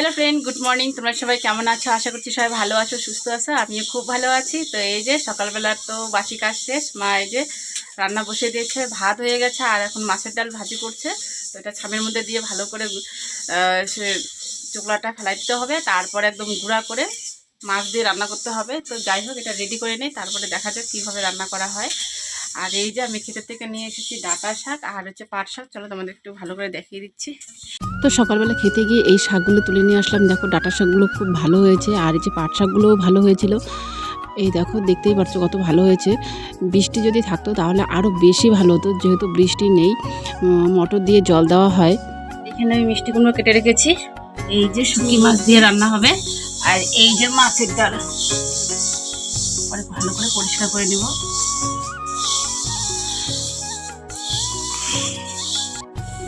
Hello friend, good morning. তোমরা সবাই কেমন আছো? আশা করছি সবাই ভালো আছো, সুস্থ আছো। আমিও খুব ভালো আছি। তো এই যে সকালবেলা তো বাসি কাজ শেষ, মা এই যে রান্না বসিয়ে দিয়েছে, ভাত হয়ে গেছে, আর এখন মাছের ডাল ভাজি করছে। তো এটা ছামের মধ্যে দিয়ে ভালো করে সে চোকলাটা ফেলাই দিতে হবে। তারপরে একদম গুঁড়া করে মাছ দিয়ে রান্না করতে হবে। তো যাই হোক, এটা রেডি করে নেই। তারপরে দেখা যাক কীভাবে রান্না করা হয়। আর এই যে আমি ক্ষেতের থেকে নিয়ে এসেছি ডাঁটা শাক, আর হচ্ছে পাট শাক। চলো তোমাদের একটু ভালো করে দেখিয়ে দিচ্ছি। তো সকালবেলা খেতে গিয়ে এই শাকগুলো তুলে নিয়ে আসলাম। দেখো ডাটা শাকগুলো খুব ভালো হয়েছে আর এই যে পাট শাকগুলোও ভালো হয়েছিল। এই দেখো দেখতেই পাচ্ছ কত ভালো হয়েছে। বৃষ্টি যদি থাকতো তাহলে আরও বেশি ভালো হতো, যেহেতু বৃষ্টি নেই। মটর দিয়ে জল দেওয়া হয়। এখানে আমি মিষ্টি কুমড়ো কেটে রেখেছি। এই যে শুকি মাছ দিয়ে রান্না হবে। আর এই যে মাছের ডাল। পরে ভালো করে পরিষ্কার করে নিব।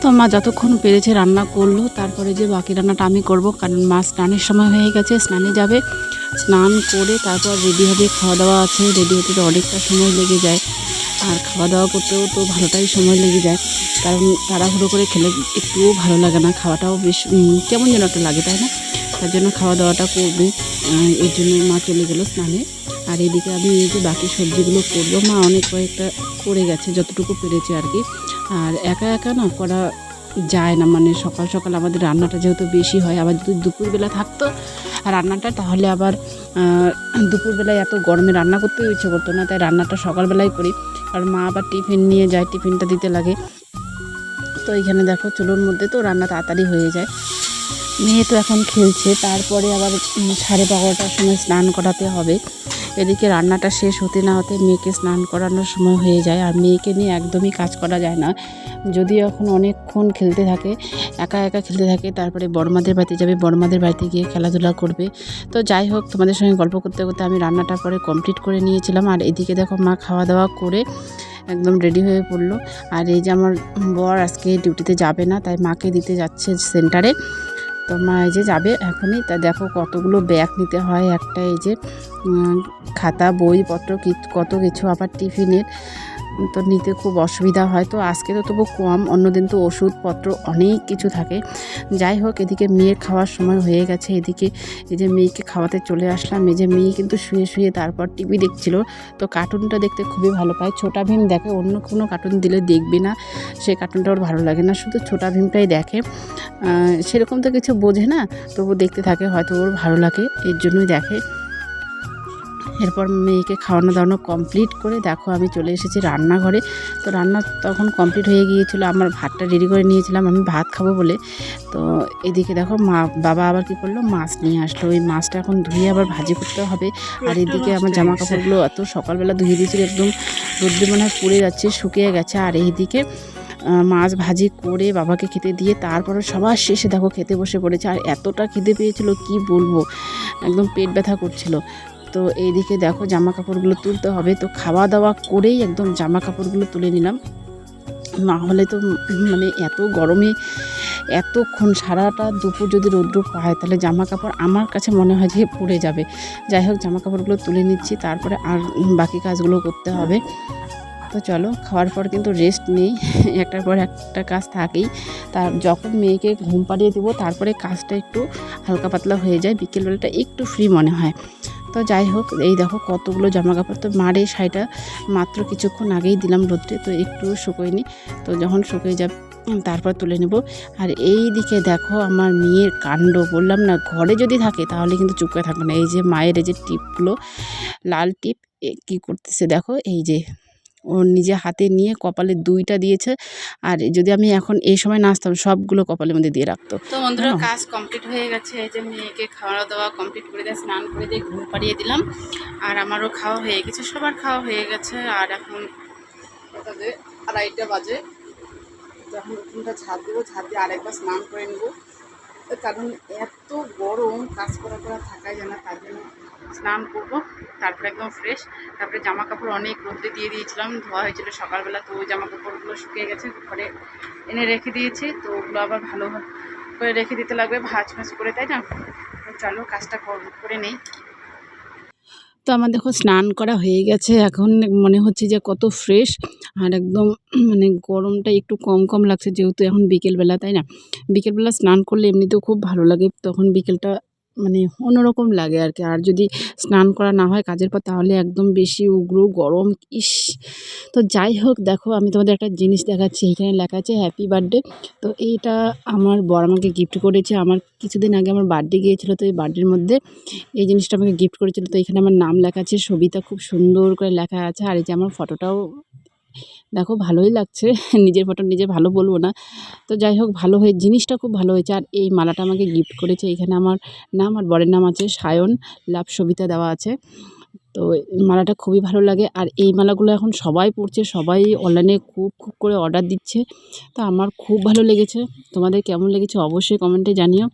তো মা যতক্ষণ পেরেছে রান্না করল, তারপরে যে বাকি রান্নাটা আমি করব, কারণ মা স্নানের সময় হয়ে গেছে, স্নানে যাবে। স্নান করে তারপর রেডি হবে, খাওয়া দাওয়া আছে রেডি হতে তো অনেকটা সময় লেগে যায়। আর খাওয়া দাওয়া করতেও তো ভালোটাই সময় লেগে যায়, কারণ তাড়াহুড়ো করে খেলে একটুও ভালো লাগে না, খাওয়াটাও বেশ কেমন যেন একটা লাগে, তাই না? তার জন্য খাওয়া দাওয়াটা করবে এর জন্য মা চলে গেলো স্নানে। আর এদিকে আমি এই যে বাকি সবজিগুলো করব, মা অনেক কয়েকটা করে গেছে, যতটুকু পেরেছে আর কি। আর একা একা না করা যায় না। মানে সকাল সকাল আমাদের রান্নাটা যেহেতু বেশি হয়, আবার যদি দুপুরবেলা থাকতো রান্নাটা, তাহলে আবার দুপুরবেলায় এত গরমে রান্না করতেও ইচ্ছে করতো না। তাই রান্নাটা সকালবেলায় করি। কারণ মা আবার টিফিন নিয়ে যায়, টিফিনটা দিতে লাগে। তো এইখানে দেখো চুলোর মধ্যে তো রান্না তাড়াতাড়ি হয়ে যায়। মেয়ে তো এখন খেলছে, তারপরে আবার সাড়ে বারোটার সময় স্নান করাতে হবে। এদিকে রান্নাটা শেষ হতে না হতে মেয়েকে স্নান করানোর সময় হয়ে যায় আর মেয়েকে নিয়ে একদমই কাজ করা যায় না। যদি এখন অনেকক্ষণ খেলতে থাকে, একা একা খেলতে থাকে, তারপরে বড়মাদের বাড়িতে যাবে, বড়মাদের বাড়িতে গিয়ে খেলাধুলা করবে। তো যাই হোক, তোমাদের সঙ্গে গল্প করতে করতে আমি রান্নাটা পরে কমপ্লিট করে নিয়েছিলাম। আর এদিকে দেখো মা খাওয়া দাওয়া করে একদম রেডি হয়ে পড়ল। আর এই যে আমার বর আজকে ডিউটিতে যাবে না, তাই মাকে দিতে যাচ্ছে সেন্টারে তো মা এই যে যাবে এখনই। তা দেখো কতগুলো ব্যাগ নিতে হয়, একটা এই যে খাতা, বইপত্র কত কিছু আবার টিফিনের। তো নিতে খুব অসুবিধা হয়। তো আজকে তো তবু কম, অন্যদিন তো ওষুধপত্র অনেক কিছু থাকে। যাই হোক, এদিকে মেয়ের খাওয়ার সময় হয়ে গেছে। এদিকে এই যে মেয়েকে খাওয়াতে চলে আসলাম। এই যে মেয়ে কিন্তু শুয়ে শুয়ে তারপর টিভি দেখছিল। তো কার্টুনটা দেখতে খুবই ভালো পায়। ছোটা ভীম দেখে, অন্য কোনো কার্টুন দিলে দেখবে না। সেই কার্টুনটা ওর ভালো লাগে না। শুধু ছোটা ভীমটাই দেখে। সেরকম তো কিছু বোঝে না। তবু দেখতে থাকে, হয়তো ওর ভালো লাগে। এর জন্যই দেখে। এরপর মেয়েকে খাওয়ানো দাওয়ানো কমপ্লিট করে দেখো আমি চলে এসেছি রান্নাঘরে। তো রান্না তখন কমপ্লিট হয়ে গিয়েছিল আমার ভাতটা রেডি করে নিয়েছিলাম আমি ভাত খাব বলে। তো এদিকে দেখো মা বাবা আবার কি করল? মাছ নিয়ে আসলো। ওই মাছটা এখন ধুয়ে আবার ভাজি করতে হবে। আর এদিকে আমার জামা কাপড়গুলো এত সকালবেলা ধুয়ে দিয়েছিল একদম রোদ্রে মনে হয় পুড়ে যাচ্ছে শুকিয়ে গেছে। আর এইদিকে মাছ ভাজি করে বাবাকে খেতে দিয়ে তারপরে সবার শেষে দেখো খেতে বসে পড়েছে। আর এতটা খিদে পেয়েছিল কি বলব? একদম পেট ব্যথা করছিল। তো এইদিকে দেখো জামা কাপড়গুলো তুলতে হবে। তো খাওয়া দাওয়া করেই একদম জামা কাপড়গুলো তুলে নিলাম। না হলে তো মানে এত গরমে এতক্ষণ সারাটা দুপুর যদি রৌদ্র পায়, তাহলে জামা কাপড় আমার কাছে মনে হয় যে পড়ে যাবে। যাই হোক জামা কাপড়গুলো তুলে নিচ্ছি, তারপরে আর বাকি কাজগুলো করতে হবে। তো চলো, খাওয়ার পর কিন্তু রেস্ট নেই। একটার পর একটা কাজ থাকেই। তার যখন মেয়েকে ঘুম পাড়িয়ে দেবো, তারপরে কাজটা একটু হালকা পাতলা হয়ে যায়। বিকেলবেলাটা একটু ফ্রি মনে হয়। তো যাই হোক, এই দেখো কতগুলো জামা কাপড় তো মারে শাড়িটা মাত্র কিছুক্ষণ আগেই দিলাম রোদ্রে, তো একটু শুকোয়নি। তো যখন শুকিয়ে যাবে, তারপর তুলে নেব। আর এই দিকে দেখো আমার মেয়ের কাণ্ড। বললাম না, ঘরে যদি থাকে তাহলে কিন্তু চুপকে থাকবে না। এই যে মায়ের এই যে টিপগুলো, লাল টিপ কী করতেছে দেখো? এই যে ওর নিজে হাতে নিয়ে কপালে দুইটা দিয়েছে। আর যদি আমি এখন এই সময় নাচতাম সবগুলো কপালের মধ্যে দিয়ে রাখতো। তো বন্ধুরা জানো? কাজ কমপ্লিট হয়ে গেছে। এই যে মেয়েকে খাওয়া দাওয়া কমপ্লিট করে দিয়ে স্নান করে দিয়ে ঘুম পাড়িয়ে দিলাম। আর আমারও খাওয়া হয়ে গেছে সবার খাওয়া হয়ে গেছে। আর এখন আড়াইটা বাজে। তো এখন উঠোনটা ঝাঁপ দেবো ঝাঁপ দিয়ে আরেকবার স্নান করে নেব। কারণ এত গরম কাজ করা করা থাকাই যায় না তার জন্য স্নান করব, তারপরে একদম ফ্রেশ তারপরে জামা কাপড় অনেক রোদ্রে দিয়ে দিয়েছিলাম, ধোয়া হয়েছিল সকালবেলা, তো ওই জামা কাপড়গুলো শুকিয়ে গেছে, ঘরে এনে রেখে দিয়েছি, তো ওগুলো আবার ভালো করে রেখে দিতে লাগবে, ভাজ ভাজ করে, তাই না? তো চলো কাজটা করে নেই। তো আমার দেখো স্নান করা হয়ে গেছে, এখন মনে হচ্ছে যে কত ফ্রেশ আর একদম মানে গরমটা একটু কম কম লাগছে, যেহেতু এখন বিকেলবেলা, তাই না? বিকেলবেলা স্নান করলে এমনিতেও খুব ভালো লাগে, তখন বিকেলটা মানে অন্যরকম লাগে আর কি আর যদি স্নান করা না হয় কাজের পর, তাহলে একদম বেশি উগ্র, গরম, ইস। তো যাই হোক, দেখো আমি তোমাদের একটা জিনিস দেখাচ্ছি। এখানে লেখা আছে হ্যাপি বার্থডে তো এইটা আমার বর আমাকে গিফট করেছে। আমার কিছুদিন আগে আমার বার্থডে গিয়েছিল, তো এই বার্থডের মধ্যে এই জিনিসটা আমাকে গিফট করেছিল। তো এখানে আমার নাম লেখা আছে, সবিতা। খুব সুন্দর করে লেখা আছে। আর এই যে আমার ফটোটাও দেখো ভালোই লাগছে। নিজের ফটো নিজে ভালো বলব না। তো যাই হোক, ভালো হয়ে, জিনিসটা খুব ভালো হয়েছে। আর এই মালাটা আমাকে গিফট করেছে। এখানে আমার নাম আর বরের নাম আছে সায়ন। লাভ সবিতা দেওয়া আছে। তো মালাটা খুবই ভালো লাগে। আর এই মালাগুলো এখন সবাই পরছে, সবাই অনলাইনে খুব খুব করে অর্ডার দিচ্ছে। তো আমার খুব ভালো লেগেছে। তোমাদের কেমন লেগেছে অবশ্যই কমেন্টে জানিও।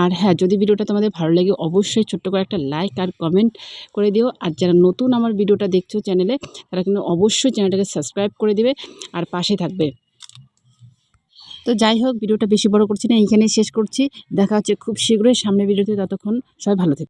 আর হ্যাঁ যদি ভিডিওটা তোমাদের ভালো লাগে, অবশ্যই ছোট্ট করে একটা লাইক আর কমেন্ট করে দিও। আর যারা নতুন আমার ভিডিওটা দেখছ চ্যানেলে তারা কিন্তু অবশ্যই চ্যানেলটাকে সাবস্ক্রাইব করে দেবে আর পাশে থাকবে। তো যাই হোক, ভিডিওটা বেশি বড় করছি না, এইখানেই শেষ করছি। দেখা হচ্ছে খুব শীঘ্রই সামনে ভিডিওতে, ততক্ষণ সবাই ভালো থেকো।